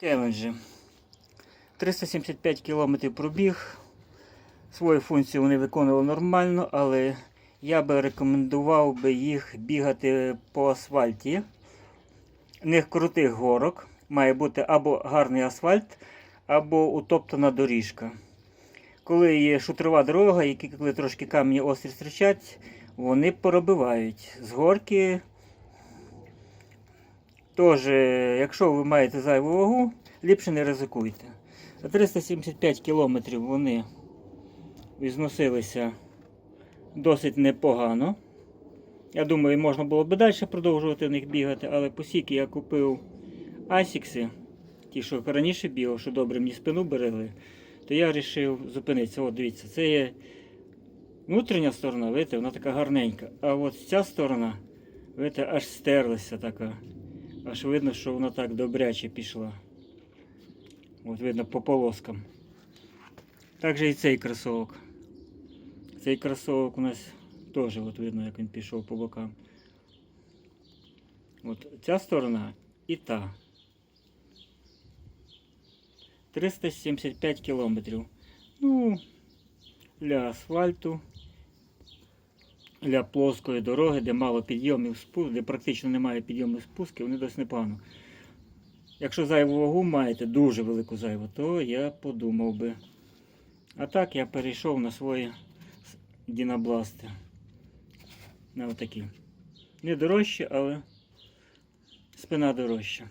Кевенджі. 375 км пробіг. Свою функцію вони виконували нормально, але я би рекомендував би їх бігати по асфальті. В них крутих горок. Має бути або гарний асфальт, або утоптана доріжка. Коли є шутрова дорога, які коли трошки камені острі зустрічать, вони поробивають з горки. Тож, е, якщо ви маєте зайву вагу, ліпше не ризикуйте. За 375 кілометрів вони відносилися досить непогано. Я думаю, можна було б далі продовжувати в них бігати, але оскільки я купив асікси, ті, що раніше бігав, що добре мені спину берегли, то я вирішив зупинитися. От дивіться, це є внутрішня сторона, видите, вона така гарненька. А от ця сторона, видите, аж стерлася така. Аж видно, що вона так добряче пішла. От видно по полоскам. Так і цей кросовок. Цей кросовок у нас теж от видно, як він пішов по бокам. От ця сторона і та. 375 кілометрів. Ну, для асфальту, для плоскої дороги, де мало підйомів спуск, де практично немає підйомів спусків, вони досить непогано. Якщо зайву вагу маєте, дуже велику зайву, то я подумав би. А так я перейшов на свої дінобласти. На отакі. Не дорожче, але спина дорожча.